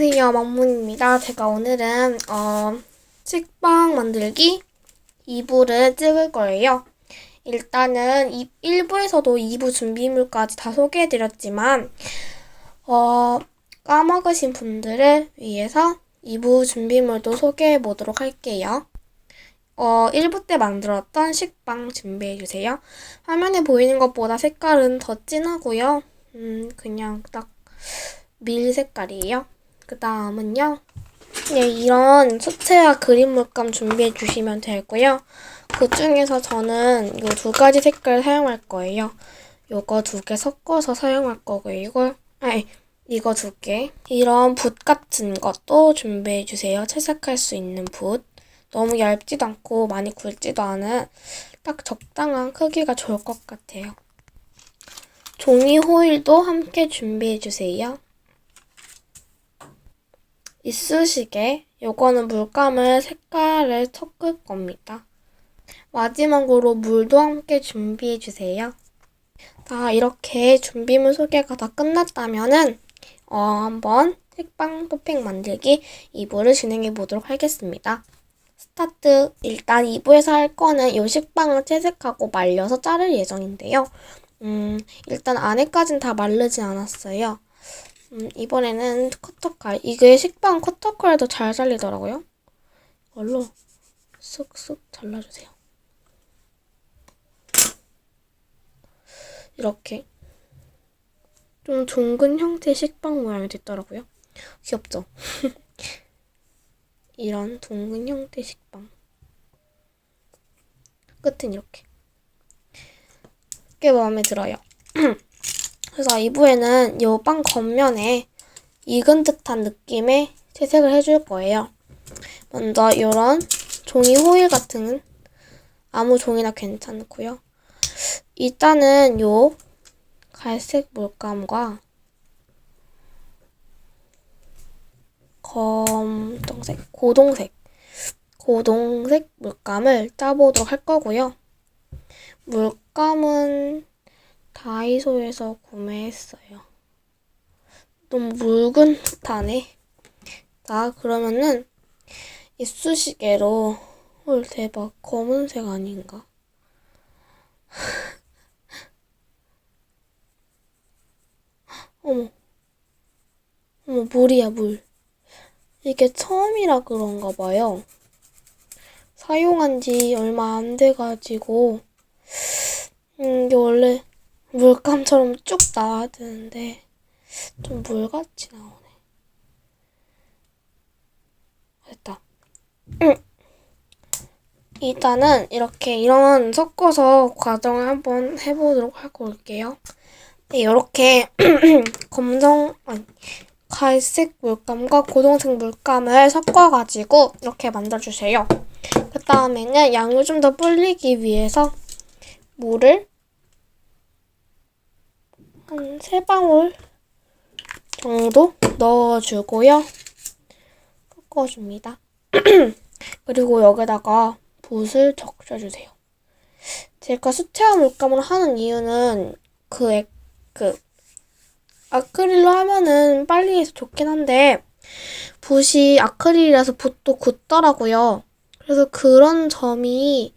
안녕하세요. 막문입니다. 제가 오늘은 어, 식빵 만들기 2부를 찍을 거예요. 일단은 1부에서도 2부 준비물까지 다 소개해드렸지만 어, 까먹으신 분들을 위해서 2부 준비물도 소개해 보도록 할게요. 어, 1부 때 만들었던 식빵 준비해주세요. 화면에 보이는 것보다 색깔은 더 진하고요. 음, 그냥 딱 밀 색깔이에요. 그 다음은요. 네, 이런 수채화 그림 물감 준비해 주시면 되고요. 그 중에서 저는 이 두 가지 색깔 사용할 거예요. 요거 두 개 섞어서 사용할 거고요. 이거, 아니, 이거 두 개. 이런 붓 같은 것도 준비해 주세요. 채색할 수 있는 붓. 너무 얇지도 않고 많이 굵지도 않은 딱 적당한 크기가 좋을 것 같아요. 종이 호일도 함께 준비해 주세요. 이쑤시개. 요거는 물감을 색깔을 섞을 겁니다. 마지막으로 물도 함께 준비해 주세요. 자, 이렇게 준비물 소개가 다 끝났다면은 어, 한번 색빵 토핑 만들기 2부를 진행해 보도록 하겠습니다. 스타트. 일단 2부에서 할 거는 요 식빵을 채색하고 말려서 자를 예정인데요. 음, 일단 안에까진 다 마르진 않았어요. 음, 이번에는 커터칼. 이게 식빵 커터칼도 잘 잘리더라고요. 이걸로 쓱쓱 잘라주세요. 이렇게. 좀 둥근 형태의 식빵 모양이 됐더라고요. 귀엽죠? 이런 둥근 형태의 식빵. 끝은 이렇게. 꽤 마음에 들어요. 그래서 2부에는 이 빵 겉면에 익은 듯한 느낌의 채색을 해줄 거예요. 먼저 이런 종이 호일 같은 아무 종이나 괜찮고요. 일단은 요 갈색 물감과 검정색, 고동색, 고동색 물감을 짜보도록 할 거고요. 물감은 다이소에서 구매했어요. 너무 묽은 듯하네. 자, 그러면은 이쑤시개로 헐 대박 검은색 아닌가? 어머 어머 물이야 물. 이게 처음이라 그런가 봐요. 사용한 지 얼마 안 돼가지고 음, 이게 원래 물감처럼 쭉 나와야 되는데 좀 물같이 나오네. 됐다. 일단은 이렇게 이런 섞어서 과정을 한번 해보도록 하고 올게요. 네, 이렇게 검정 아니 갈색 물감과 고동색 물감을 섞어가지고 이렇게 만들어주세요. 그 다음에는 양을 좀 더 불리기 위해서 물을 한 세 방울 정도 넣어주고요. 섞어줍니다. 그리고 여기다가 붓을 적셔주세요. 제가 수채화 물감을 하는 이유는 그, 액, 그, 아크릴로 하면은 빨리 해서 좋긴 한데, 붓이 아크릴이라서 붓도 굳더라고요. 그래서 그런 점이,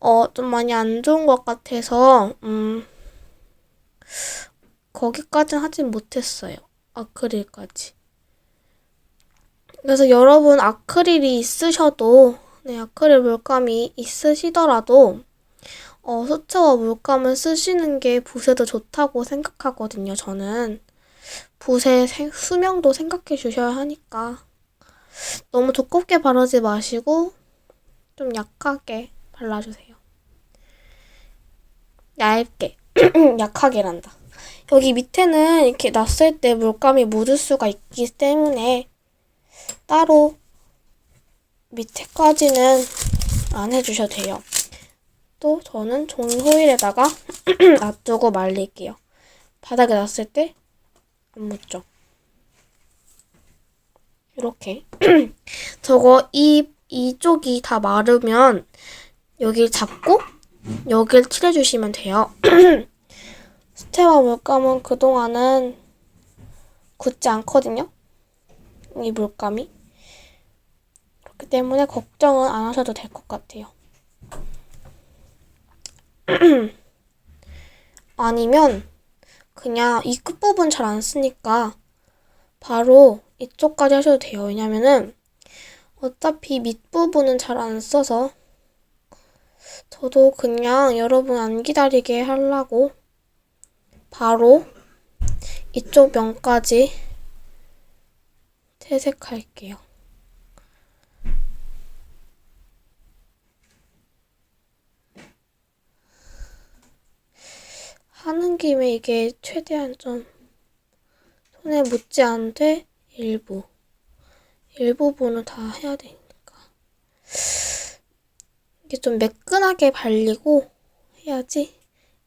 어, 좀 많이 안 좋은 것 같아서, 음, 거기까지는 하진 못했어요. 아크릴까지. 그래서 여러분 아크릴이 있으셔도 네, 아크릴 물감이 있으시더라도 어, 수채화 물감을 쓰시는 게 붓에도 좋다고 생각하거든요. 저는 붓의 생, 수명도 생각해 주셔야 하니까 너무 두껍게 바르지 마시고 좀 약하게 발라주세요. 얇게 약하게란다. 여기 밑에는 이렇게 놨을 때 물감이 묻을 수가 있기 때문에 따로 밑에까지는 안 해주셔도 돼요. 또 저는 종이 호일에다가 놔두고 말릴게요. 바닥에 놨을 때 안 묻죠. 이렇게 저거 이 이쪽이 다 마르면 여기를 잡고 여기를 칠해주시면 돼요. 스테와 물감은 그동안은 굳지 않거든요. 이 물감이. 그렇기 때문에 걱정은 안 하셔도 될 것 같아요. 아니면 그냥 이 끝부분 잘 안 쓰니까 바로 이쪽까지 하셔도 돼요. 왜냐면은 어차피 밑부분은 잘 안 써서 저도 그냥 여러분 안 기다리게 하려고 바로 이쪽 면까지 채색할게요. 하는 김에 이게 최대한 좀 손에 묻지 않되 일부 일부분은 다 해야 되니까 이게 좀 매끈하게 발리고 해야지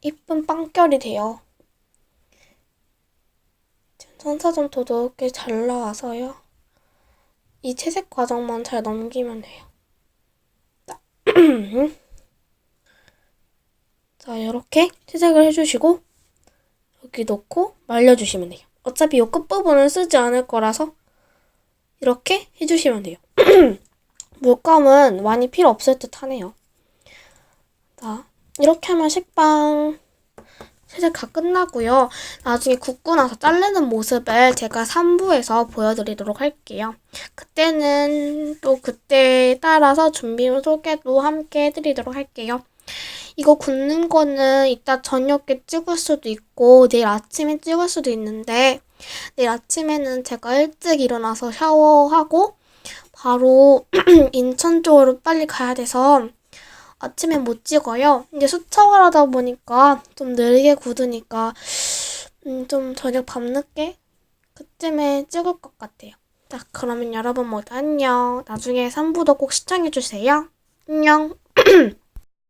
이쁜 빵결이 돼요. 천사점토도 꽤 잘 나와서요. 이 채색 과정만 잘 넘기면 돼요. 자, 이렇게 채색을 해주시고 여기 놓고 말려주시면 돼요. 어차피 이 끝부분은 쓰지 않을 거라서 이렇게 해주시면 돼요. 물감은 많이 필요 없을 듯 하네요. 자, 이렇게 하면 식빵 채색 다 끝나고요. 나중에 굽고 나서 자르는 모습을 제가 3부에서 보여드리도록 할게요. 그때는 또 그때에 따라서 준비물 소개도 함께 해드리도록 할게요. 이거 굽는 거는 이따 저녁에 찍을 수도 있고 내일 아침에 찍을 수도 있는데 내일 아침에는 제가 일찍 일어나서 샤워하고 바로 인천 쪽으로 빨리 가야 돼서 아침에 못 찍어요. 이제 수차월 하다 보니까 좀 느리게 굳으니까 음, 좀 저녁 밤늦게 그쯤에 찍을 것 같아요. 자, 그러면 여러분 모두 안녕. 나중에 3부도 꼭 시청해주세요. 안녕.